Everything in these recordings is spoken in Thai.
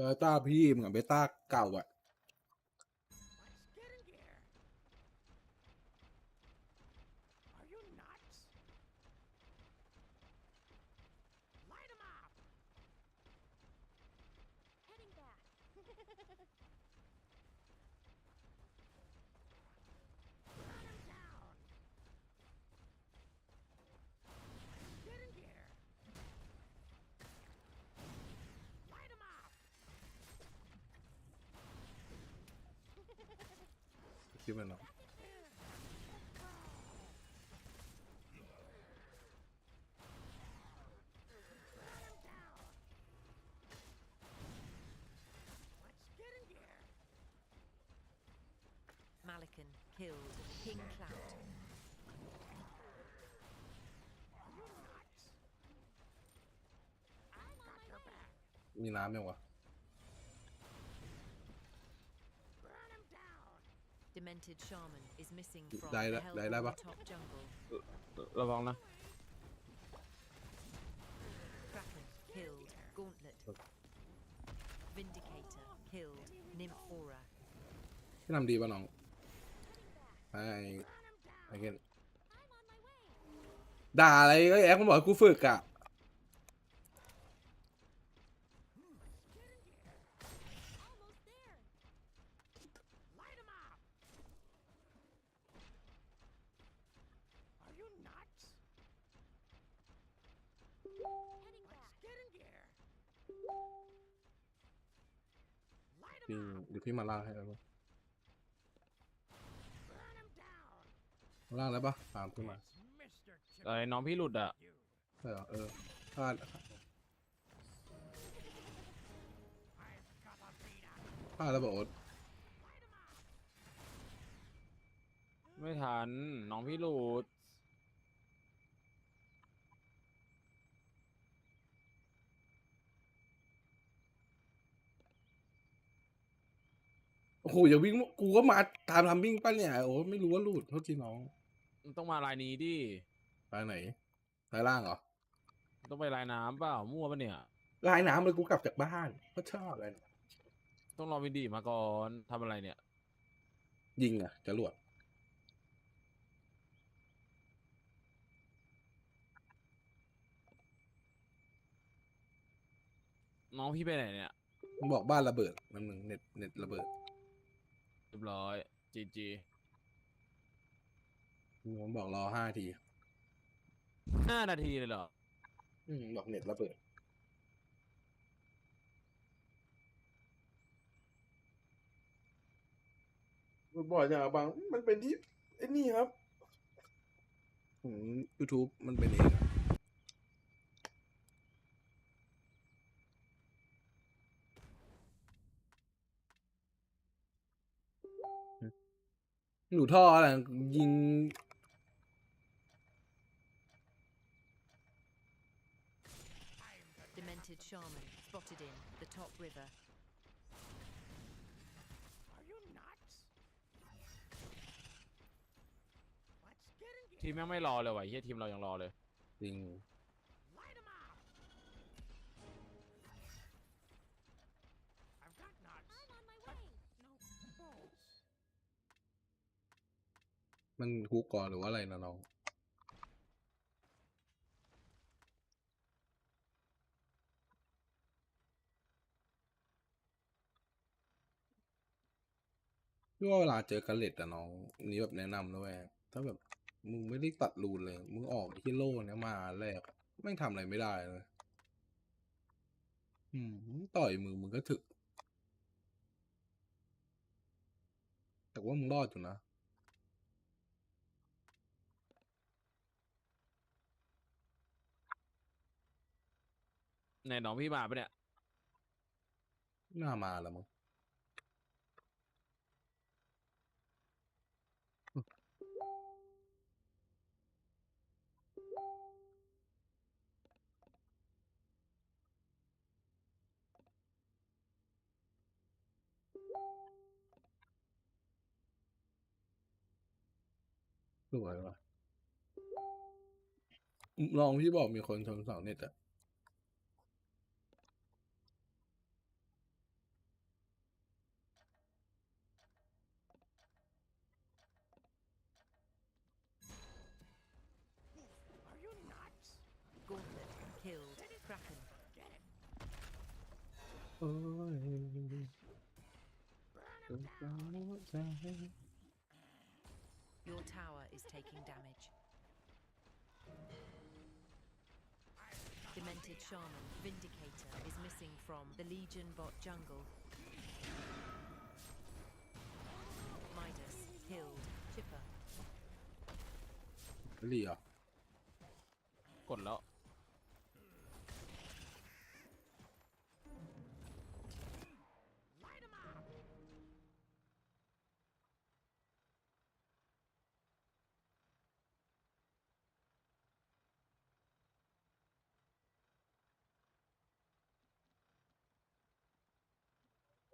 เบต้าพี่มึงกับเบต้าเก่าอะ Let's get in gear. Are you nuts? Light 'em up. Heading back. Burn 'em down. Get in gear. Light 'em up. คิดมันเนาะ Burn 'em down. Let's get in gear. Malikan killed King Clout. Are you nuts? I'm on Got my your way. back. มีน้ำยังวะ Burn 'em down. Demented Shaman is missing from Đây the đó, đây đó Hellborn bác. top jungle. ระวังนะ Kraken killed Gauntlet. Vindicator killed Nymphora. ที่ทำดีป่ะน้องไอ้ Burn 'em down. ไอ้เงี้ย I'm on my way. ด่าอะไรก็แอ๊กมันบอกให้กูฝึกอะ พี่ 'em up. เดี๋ยวพี่มาล่างให้แล้วปะ Burn 'em down. มาล่างแล้วปะตามขึ้นมา It's Mr. อะไรน้องพี่หลุดอะ You. ใช่เหรอเออพลาด I've got a beat up. พลาดแล้วบอกโอ๊ต Light 'em up. ไม่ทันน้องพี่หลุด โอ้โหอย่าวิ่งกูก็มาตามทำวิ่งป่ะเนี่ยโอ้ไม่รู้ว่าหลุดโทษทีน้องมันต้องมาลายนี้ดิไปไหนไปล่างเหรอต้องไปลายน้ำเปล่ามั่วปะเนี่ยลายน้ำเลยกูกลับจากบ้านก็ชอบเลยต้องรอวินดีมาก่อนทำอะไรเนี่ย ยิงอะจรวดน้องพี่ไปไหนเนี่ยมึงบอกบ้านระเบิดมันมึงเน็ตเน็ตระเบิด เรียบร้อย จีจีมึงบอกรอห้าที ห้านาทีเลยเหรอ อืมบอกเน็ตระเบิดบ่อยจังอะบางมันเป็นที่ไอ้นี่ครับของ YouTube มันเป็นเอง หนูท่ออะไรยิง Demented Shaman spotted in the top river. Are you nuts? Let's get in ทีม gear. แม่งไม่รอเลยว่ะเฮียทีมเรายังรอเลย จริง มันฮุกก่อนหรือว่าอะไรนะน้องพี่ว่าเวลาเจอกันเล็ดอะน้องนี้แบบแนะนำนะเว้ยถ้าแบบมึงไม่ได้ตัดรูนเลย มึงออกที่โล่เนี้ยมาแรกอะแม่ทำอะไรไม่ได้เลยอืมต่อยมือมึงก็ถึก แต่ว่ามึงรอดอยู่นะ ไหนน้องพี่มาปะเนี่ย น่ามาแล้วมั้งสวยว่ะลองที่บอกมีคนชนเสาเน็ตอะ โอ้ย Your tower is taking damage. Demented Shaman, Vindicator, is missing from the Legion bot jungle. Midas, killed. Chipper. เหลี่ย กดแล้ว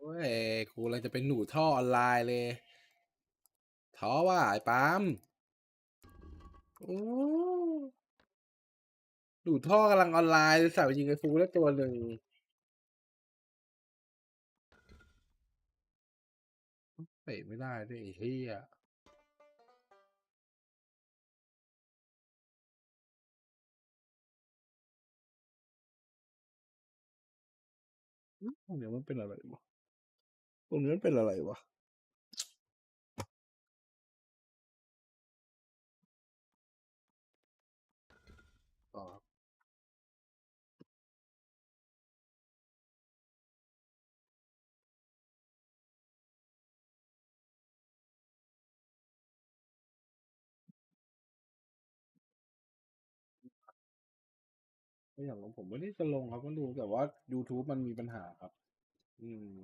โอ้ยกูเลยจะเป็นหนูท่อออนไลน์เลย ท้อว่าไอ้ปามโอ้หนูท่อกำลังออนไลน์สาวยิงไอ้ฟูแล้วตัวหนึ่งเตะไม่ได้ด้วยไอ้เฮียเนี้ยมันเป็นอะไรวะต รงนี้มันเป็นอะไรวะต่ออย่างของผมไม่ได้จะลงครับมันดูแต่ว่า YouTube มันมีปัญหาครับ อืม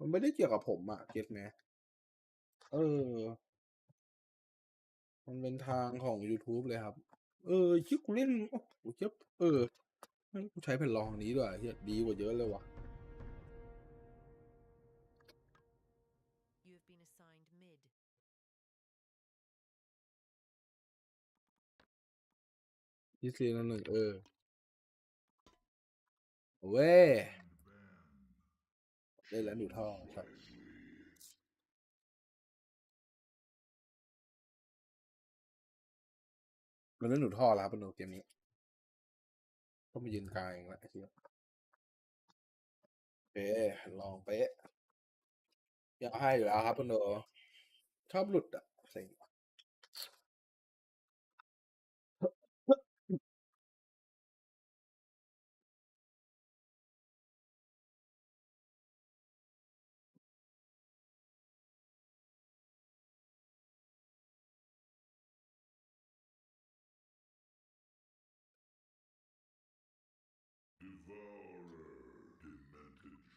มันไม่ได้เกี่ยวกับผมอะเก็ตไหมเออ มันเป็นทางของ YouTube เลยครับ เออชิกูเล่น โอ้โหเจ็บเอองั้นกูใช้แผ่นรองนี้ด้วยเฮียดีกว่าเยอะเลยว่ะ You have been assigned mid. ยิซีนั่นหนึ่งเออเว้ย เล่นแล้วหนูท่อครับมันเล่นหนูท่อแล้วครับเป็นโนเกมนี้ก็มายืนกลางเองละไอ้เหี้ยโอเคลองเป๊ะอยากให้อยู่แล้วครับเป็นโนชอบหลุดอะเซ็ง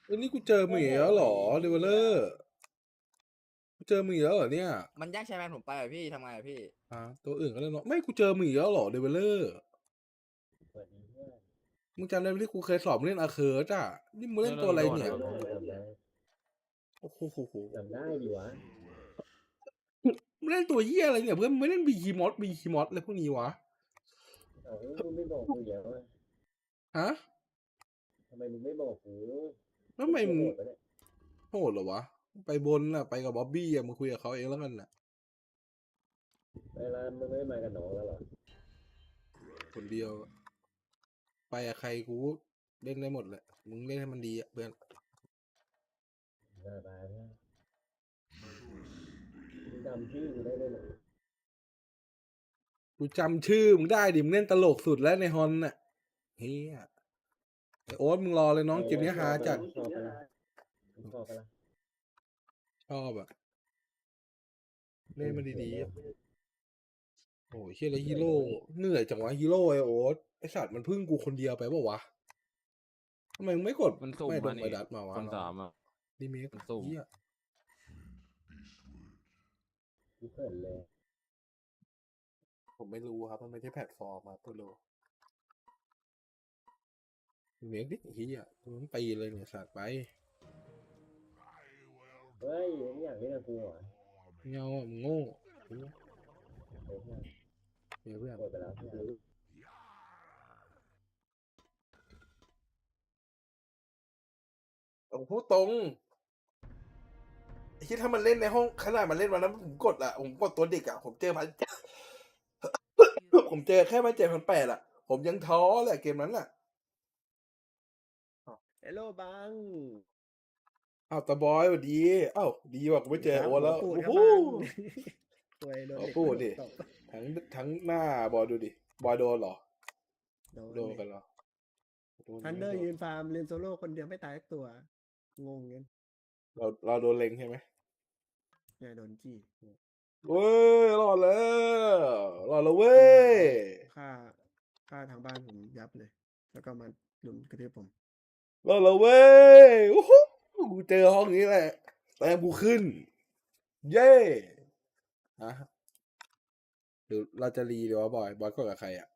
เอ้ยนี่กูเจอมึงอีกแล้วเหรอเดเวลเลอร์กูเจอมึงอีกแล้วเหรอเนี่ยมันแย่งใช้แมนผมไปอะพี่ทำไงอะพี่อ่าตัวอื่นก็เล่นเนาะไม่กูเจอมึงอีกแล้วเหรอเดเวลเลอร์มึงจำได้ไหมที่กูเคยสอบมึงเล่นอาเคิร์ดอะนี่มึงเล่นตัวอะไรเนี่ยเออโอ้โหโหโหจำได้ดีวะมึงเล่นตัวเหี้ยอะไรเนี่ยเพื่อนมึงไม่เล่นบีคีมอสบีคีมอสอะไรพวกนี้วะ เอามึงไม่บอกกูอย่างวะฮะทำไมมึงไม่บอกกูแล้วทำไมมึงโกรธปะเนี่ยโหดเหรอวะ ไปบนน่ะ ไปกับบ๊อบบี้อะมึงคุยกับเขาเองแล้วกันน่ะเวลามึงไม่มากับน้องแล้วเหรอคนเดียว ไปกับใครกูเล่นได้หมดแหละ มึงเล่นให้มันดีอะเพื่อนหน้าตาเนี่ยมึงจำชื่อกูได้ด้วยเหรอกูจำชื่อมึงได้ดิมึงเล่นตลกสุดแล้วในฮอนน่ะเฮีย ไอโอ๊ตมึงรอเลยน้องเกมนี้ฮาจัดชอบไปละชอบไปละชอบอะ เล่นมันดีๆอะโอ้ยเฮียแล้วฮีโร่เหนื่อยจังวะฮีโร่ไอโอ๊ตไอสัตว์มันพึ่งกูคนเดียวไปเปล่าวะทำไมมึงไม่กดมันสุ่มไม่โดมานนี่ ไปดัดมาวะคนสามอะรีเมคมันสุ่ม เฮียกูเขินเลยผมไม่รู้ครับ มันไม่ใช่แพลตฟอร์มมาตัวโล รีเมคดิเฮียมึงปีเลยเนี่ยสัตว์ไปเฮ้ยมึงอยากเล่นกับกูเหรอเงาอะมึงโง่เหี้ยเฮ้ยเพื่อนเดี๋ยวเพื่อนโกรธไปแล้วเพื่อนผมพูดตรงไอ้ที่ถ้ามันเล่นในห้องขนาดมันเล่นวันนั้นผมกดอะผมกดตัวเด็กอะผมเจอพัน You have ผมเจอแค่ไม่เจ็ดพันแปดอะผมยังท้อแหละเกมนั้นแหละเฮลโลบังอ้าวตาบอยสวัสดีอ้าวดีว่ะกูไม่เจอโอตแล้วปูดโอ้คโหรับบังป่วยโดนเอาเด็กพูดดิตบทั้งทั้งหน้าบอยดูดิบอยโดนเหรอ โดนโดนกันเหรอโทันเดอร์ยืนฟาร์มเรียนโซโล่คนเดียวไม่ตายสักตัว งงเงี้ยเราเราโดนเล็งใช่ไหมเนี่ยโดนจี้เว้ยรอดแล้วรอดแล้วเว้ยฆ่าฆ่าทางบ้านผมยับเลย แล้วก็มาลุมกระทืบผม รอดแล้วเว้ยโอ้โหกูเจอห้องนี้แหละแต้มกูขึ้น เย้ฮะหรือเราจะรีดีวะบอย บอยกดกับใครอะ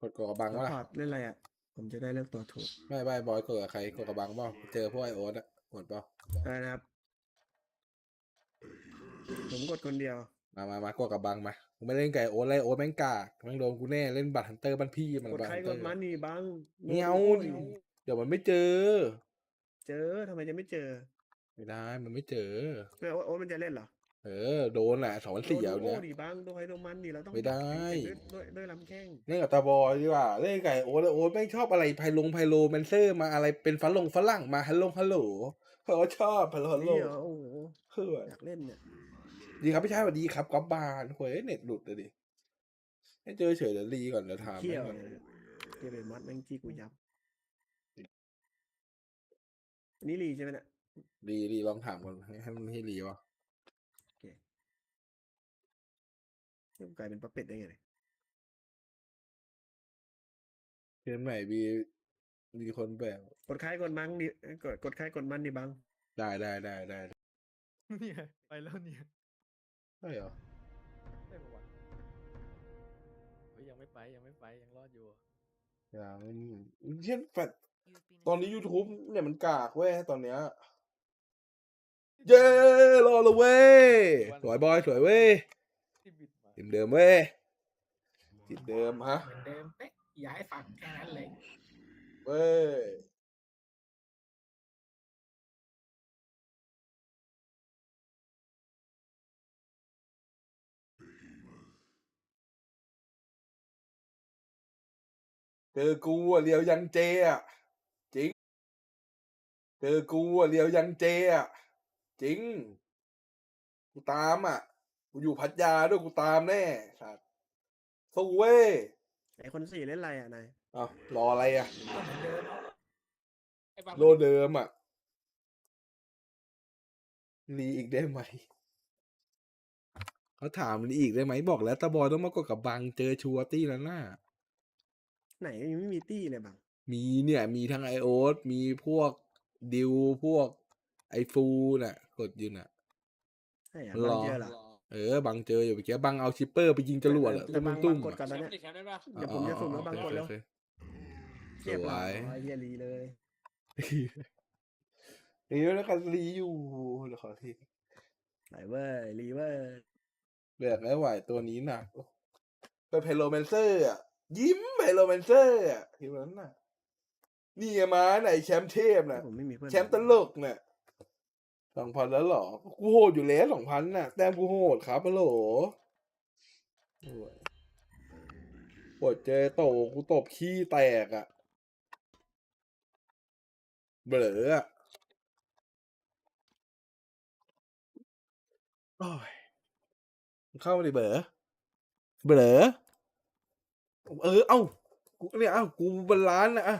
กดกับบังแล้ววะพอร์ตเล่นอะไรอะ ผมจะได้เลือกตัวถูก ไม่ไม่บอยกดกับใครกดกับบังเปล่าเจอพวกไอโอ๊ตอะกดเปล่าได้นะครับ ผมกดคนเดียว มามามากดกับบังมากูไม่เล่นไก่โอ๊ตเลยโอ๊ตแม่งกากแม่งโดนกูแน่เล่นบัตรฮันเตอร์บ้านพี่มันกดบัตรใครฮันกเตอดร์มันนี่บังไม่เอาโอ้ยเดี๋ยวมันไม่เจอ เจอทำไมจะไม่เจอไม่ได้มันไม่เจอเพื่อว่าโอ้มันจะเล่นเหรอเออโดนแหละสองพันสี่โดเอานเนี่ยโอ้ดิบังโดนใครโดมันดิเราต้องไม่ได้ ด้วยด้วยด้วยลำแข้งเล่นกับตาบอยดีกว่าเล่นไก่โอ๊ตแล้วโอ๊ตไม่งชอบอะไรไพลงไพโลแมนเซอร์มาอะไรเป็นฝรั่งฝรั่งมาฮัลโหลฮัลโหลเขาชอบฮัลโหลฮัลโหลนี่เหรอโอ้โหเฮ้ยอยากเล่นเนี่ย ดีครับพี่ชายสวัสดีครับก๊อฟบานโว้ยเน็ตหลุดเลยดิให้เจอเฉยเดี๋ยวรีก่อนเดี๋ยวถามเที่ยวแม่งก่อนเลยเที่ยวเป็นมัดแม่งจี้กูยับอันนี้รีใช่ไหมเนี่ย รีรีลองถามก่อนให้ให้มันให้รีวะเดี๋ยวกลายเป็นปั๊ปเป็ดได้ไงเนี่ยเกมไหนมีมีคนแบบกดใครกดมังดิเอ้ยกดกดใครกดมันดิบัง ได้ได้ได้ได้ เนี่ยไปแล้วเนี่ยใช่เหรอได้ปะวะเฮ้ยยังไม่ไปยังไม่ไปยังรอดอยู่ อย่างนี้เช่นแฟด You've been ตอนนี้ assigned YouTube to เนี่ยมันกากเว้ยตอนเนี้ย เย้รอดแล้วเว้ยสวยบอยสวยเว้ยที่บิดมาทีมเดิมเว้ยทีมเดิมฮะเหมือนเดิมเป๊ะย้ายฝั่งแค่นั้นเลย เว้ย เจอกูอะเลียวยังเจอะจริง เจอกูอะเลียวยังเจอะจริง กูตามอะ กูอยู่พัทยาด้วยกูตามแน่สัตว์สู้เว้ยไอคนสี่เล่นอะไรอะนายอ้าวรออะไรอะก็เหมือนเดิมไอ้บังโลเดิมอะรีอีกได้ไหม เขาถามรีอีกได้ไหมบอกแล้วตาบอยต้องมากดกับบังเจอชัวร์ตี้แล้วน่ะ ไหนยังไม่มีตี้เลยบังมีเนี่ย มีทั้งไอโอสมีพวกดิวพวกไอฟูน่ะ กดอยู่น่ะใช่อะรบัองเจอเหรอเออบังเจออยู่เมื่อกี้บังเอาชิปเปอร์ไปยิงจรวดอะแต่ตุ้มบังตุ้มบังกดๆก่อนอะตอนเนี้ยแชมป์ได้ปะเดี๋ยวผมจะสุ่มแล้วบังกดแล้วโอเคเรียบร้อยสวยเฮียรีเลยรีแล้วกันรีอยู่เดี๋ยวขอทีไหนเว้ยรีเว้ยเลือกไม่ไหวตัวนี้หนักเป็นเพโลแมนเซอร์อะ ยิ้มเพโลแมนเซอร์อะทีนั้นน่ะ นี่ไงมาไหนแชมป์เทพน่ะ ผมไม่มีเพื่อนแชมป์ตลกน่ะสองพันแล้วเหรอ กูโหดอยู่แล้วสองพันน่ะ แต้มกูโหดครับฮัลโหลโอ้ยปวดเจอโตกูตบขี้แตกอะเบลออะโอ้ยมึงเข้ามาดิเบลอเบลอ เออ เอ้ากูเนี่ยเอ้ากูบรรลานซ์นะอะ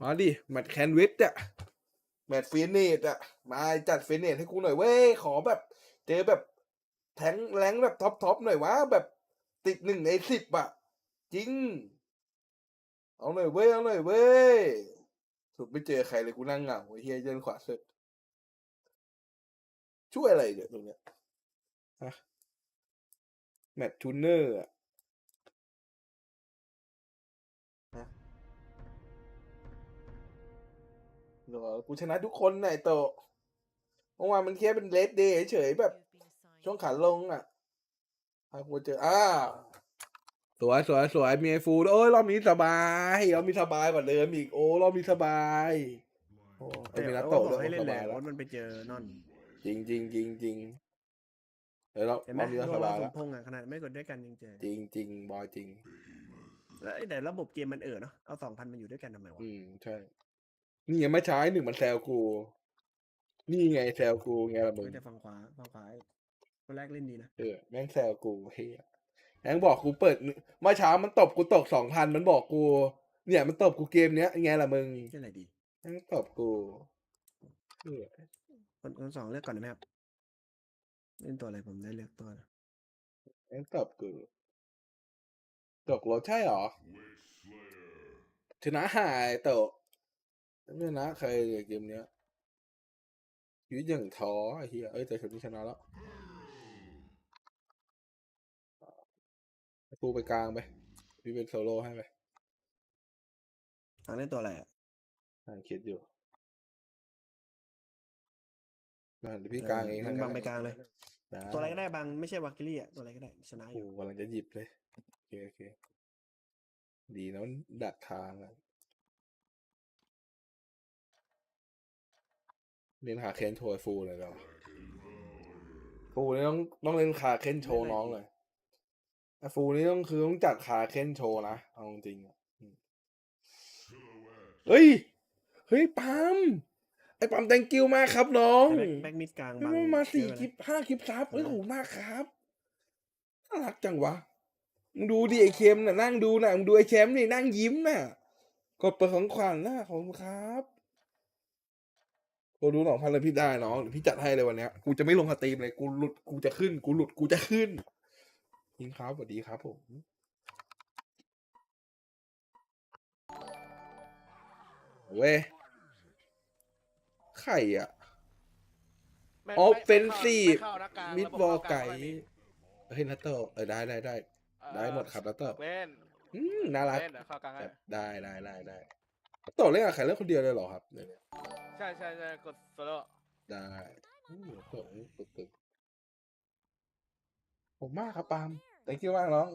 มาดิแมตช์แคนวิทอะแมตช์ฟินเนตอะมาจัดฟินเนตให้กูหน่อยเว้ยขอแบบ เจอแบบแทงแรงแบบท็อปท็อปหน่อยวะแบบติดหนึ่งในสิบอะ จริง เอาหน่อยเว้ยเอาหน่อยเว้ยสุดไม่เจอใครเลยกูนั่งเหงาไอ้เฮียเดินขวาสุดช่วยอะไรเดี๋ยวตรงเนี้ยฮะแมตช์ทูนเนอร์อะฮะ เหรอกูชนะทุกคนน่ะไอ้โตะเมื่อวานมันแค่เป็นเลดเดย์เฉยๆแบบ You've been assigned ช่วงขาลงอะพากูเจอ อ้าว สวยสวยสวยมีไอฟูโอ้ยรอบนี้สบายรอบนี้สบายกว่าเดิมอีก โอ้รอบนี้สบายโอ้ไอแต่มีนัตโอ้โตะบด้อวยกให้เล่สนแหละบายโอ๊แล้วตมันไปเจอนอนจริงจริงจริงจริงเอดี๋ยวเราเห็นไหมรอบนี้ดเราวสงเราบายสแล้วมพงษ์อะขนาดไม่กดด้วยกันยังเจอจริงจริงบอยจริง แล้วแต่ระบบเกมมันเออเนาะเอาสองพันมาอยู่ด้วยกันทำไมวะอืมใช่ นี่ไงไม่ใช้หนึ่งมันแซวกู นี่ไงแซวกูไงละมึงแต่ฝั่งขวาฝั่งขวาคนแรกเล่นดีนะเออแม่งแซวกูเฮียแม่งบอกกูเปิดเมื่อเช้ามันตบกูตกสองพันมันบอกกู เนี่ยมันตบกูเกมเนี้ยไงล่ะมึงเล่นอะไรดีแม่งตบกูเออคนคนสองเลือกก่อนได้ไหมครับเล่นตัวอะไรผมได้เลือกตัวนะแม่งตบกูตกรถใช่เหรอชนะหายตก ไม่ชนะใครเลยเกมเนี้ยชีวิตอย่างท้อไอ้เหี้ยเอ้ยแต่ฉันชนะแล้วให้กูไปกลางไปพี่เป็นโซโล่ให้ไปทางเล่นตัวอะไรอะนั่งคิดอยู่นั่นเดี๋ยวพี่กลางเองมึงนะบังไปกลางเลยด้ตัวอะไรก็ได้บังไม่ใช่วากิลี่อะตัวอะไรก็ได้ชนะอโอ้ยู่กำลังจะหยิบเลย โอเคโอเค ดีนะมันดักทางอะ เล่นขาเคนโชว์ไอ้ฟูเลยเราฟูนี่ต้องต้องเล่นขาเคนโชว์น้องเลยไอ้ฟูนี่ต้องคือต้องจัดขาเคนโชว์นะเอาจริงๆอะอืมเฮ้ยเฮ้ยปั๊มไอ้ปั๊ม thank you มากครับน้องแบ็คแบ็คมิดกลางไม่บังว่ามาสี่เยอะคลินะปห้าคลิปซับเอ้ยเออโหมากครับน่ารักจังวะมึงดูดิไอเค็มน่ะนั่งดูน่ะมึงดูไอแชมป์นี่นั่งยิ้มน่ะกดเปิดของขวัญน่ะขอบคุณครับ โอ้ดูสองพันเลยพี่ได้น้องเดี๋ยวพี่จัดให้เลยวันเนี้ยกูจะไม่ลงสตรีมเลยกูหลุดกูจะขึ้น กูหลุดกูจะขึ้นยิงครับสวัสดีครับผมเว้ยไข่อะไม่ออฟไม่เฟนซีฟไม่เข้านะกลางมิดระบบอลเข้ากลาไก่งม่มีเฮ้ยนัตเตอร์เออได้ได้ได้ได้หมดครับนัตเตอร์เล่นอืมน่ารักเล่นเดี๋ยวเข้ากลางให้ได้ได้ได้ได้ ต่อเล่นกับใครเล่นคนเดียวเลยเหรอครับเนี่ยใช่ใช่ใช่กดโซโล่ได้อืมโอ้โหตึกตึกผมมากครับปาล์ม thank you มากน้อง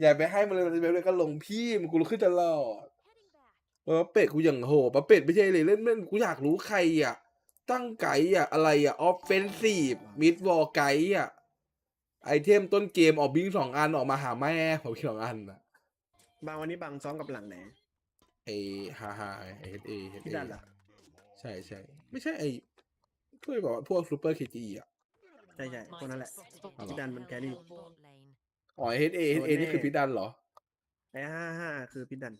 อย่าไปให้มันเลยมันเลยก็ลงพี่มันกูรู้ขึ้นตลอด Heading back. เออเป็ดกูอย่างโหปะเป็ดไม่ใช่เลยเล่นเล่นกูอยากรู้ใครอะ ตั้งไก่อะ อะไรอะ ออฟเฟนซีฟมิดวอลไก่อะ ไอเทมต้นเกมออกบิงสองอันออกมาหาแม่ผมสองอันอะ บางวันนี้บังซ้อมกับหลังไหน ไอฮาฮาไอเฮดเอเฮดพี่เอดันเหรอใช่ใช่ไม่ใช่ไอเพื่อนบอกว่าพวกซูเปอร์เคจีอะ ใช่ใช่พวกนั้นแหละอ๋อเหรอพี่ดันมันแครี่ Hellborn bot lane. อ๋อเฮดเอเฮดเอโดนแน่นี่คือพี่ดันเหรอไอ้ห้าห้าคือพี่ดัน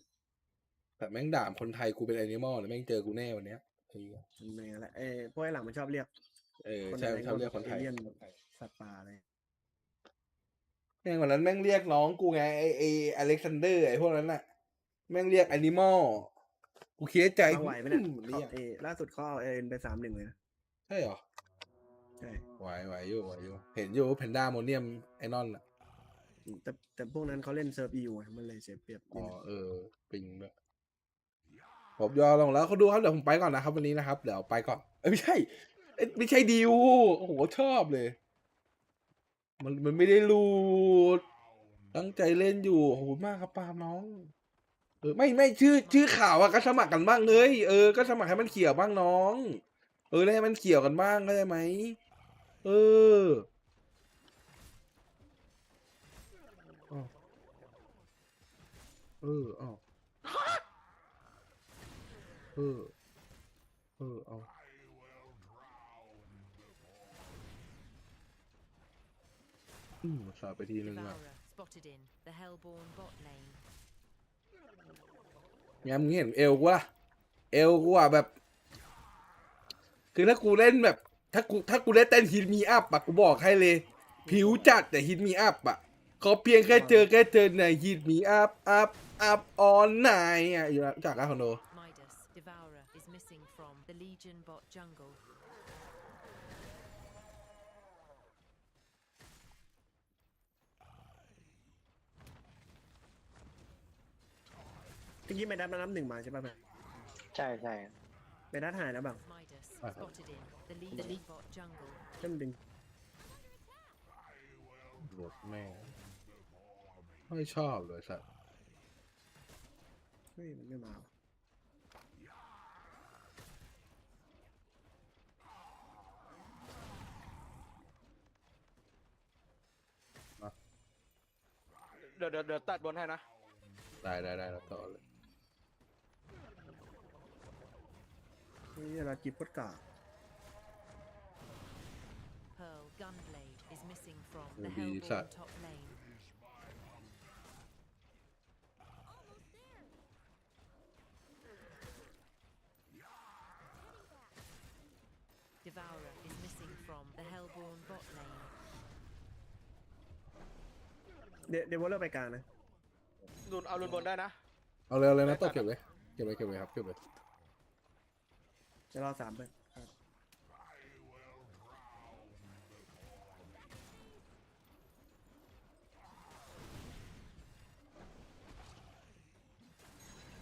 แต่แม่งด่ามคนไทยกูเป็นแอนิมอลเลยแม่งเจอกูแน่วันเนี้ยไอ้เหี้ยมันเป็นอย่างนั้นแหละเอ้พวกไอ้หลังมันชอบเรียกเออคนใช่อะไรชอบเรียกคนไทยเอเลี่ยนสัตว์ป่าอะไรแม่งวันนั้นแม่งเรียกน้องกูไงไอไออเล็กซานเดอร์ไอพวกนั้นน่ะ แม่งเรียกแอนิมอลกูเคสใจเอาไหวไหมเนี่ยอืมเขาเรียกเอล่าสุดเขาเอาเอ็นไปสามหนึ่งเลยนะใช่เหรอ ใช่ไหวไหวอยู่ไหวอยู่ เห็นอยู่แพนด้าโมเนียมไอนอนอะ แต่แต่พวกนั้นเขาเล่นเซิร์ฟอีอยู่ไงมันเลยเสียเปรียบนิอ๋ดอนึงเออปิงด้วยผมยอลงแล้วเขาดูครับเดี๋ยวผมไปก่อนนะครับ วันนี้นะครับ เดี๋ยวไปก่อนเอ้ยไม่ใช่เอ้ยไม่ใช่ดิวโอ้โหชอบเลย มันมันไม่ได้รูดตั้งใจเล่นอยู่โอ้โหมากครับปาล์มน้อง เออไม่ไม่ชื่อชื่อข่าวอะก็สมัครกันบ้างเลย เออก็สมัครให้มันเขียวบ้างน้อง เออแล้วให้มันเขียวกันบ้างเข้าใจไหมเออเออเอาเออเออเอาอืมสาไปทีนึงอะ Devourer spotted in the Hellborn bot lane. งั้นมึงเห็นเอวกูล่ะเอวกูอะแบบ คือถ้ากูเล่นแบบ ถ้ากูถ้ากูได้เต้นฮิตมีอัพอะกูบอกให้เลย ผิวจัดแต่ฮิตมีอัพอะขอเพียงแค่เจอแค่เจอในฮิตมีอัพอัพอัพออนไนอะอยู่จากแล้วคอนโด Midas, Devourer is missing from the Legion bot jungle. เมื่อกี้ไม่ดัดมาน้ำหนึ่งมาใช่ป่ะแม่ใช่ใช่ไม่ดัดหายแล้วบัง Midas Ah. spotted in the Legion bot jungle. เริ่มดึงรถแม่งไม่ชอบเลยสัตว์เฮ้ยมันไม่มาว่ะเดี๋ยวเดี๋ยวเดี๋ยวตัดบนให้นะ ได้ได้ได้แล้วต่อเลย นี่เราจิบพดกา Pearl Gunblade is missing from Oh, the the Hellborn sat- top lane. Almost there. Devourer is missing from the Hellborn bot lane. เดี๋ยวเดี๋ยววอลเลอร์ไปกลางนะหลุนเอาหลุนบนได้นะ เอาเลยเอาเลยนะต่อเก็บเลยเก็บเลยเก็บเลยครับเก็บเลย จะรอสามเบิร์ครับ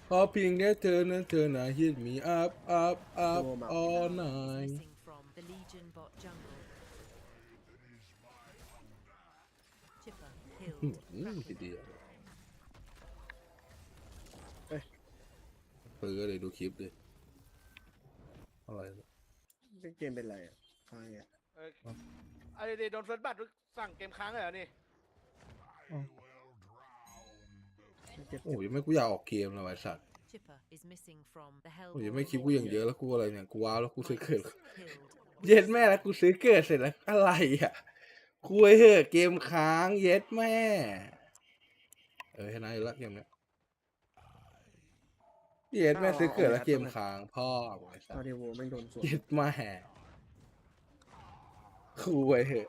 พอเพียงแค่เธอนั้นเธอน่ะ hit me up up up all Devourer is night missing from the Legion bot jungle. Chipper อืม killed. อืมทีเดียวเอ้ย เปิดเลยดูคลิปดิ อะไรนะเกมเป็นไรอะใครอะเออไอ้เดโดนเฟิร์สบัตสั่งเกมค้างเลยเหรอนี่เจ็บโอ้ยยังไม่กูอยากออกเกมแล้วไอ้สัตว์ Chipper is missing from the โอ้ย Hellborn ยังไม่คลิป bot กูอย่างเยอะ lane. แล้วกูอะไรเนี่ยกูว้าวแล้วกูซื้อเกิด Killed. เย็ดแม่แล้วกูซื้อเกิดเสร็จแล้วอะไรอะคุยเหอะเกมค้างเย็ดแม่ เออชนะอยู่แล้วเกมเนี้ย เย็ดแม่ซื้อเกิดแล้วเกมค้างพ่อไอ้สัตอสเดโวแม่งโดนสวน เย็ดแม่คุยเหอะ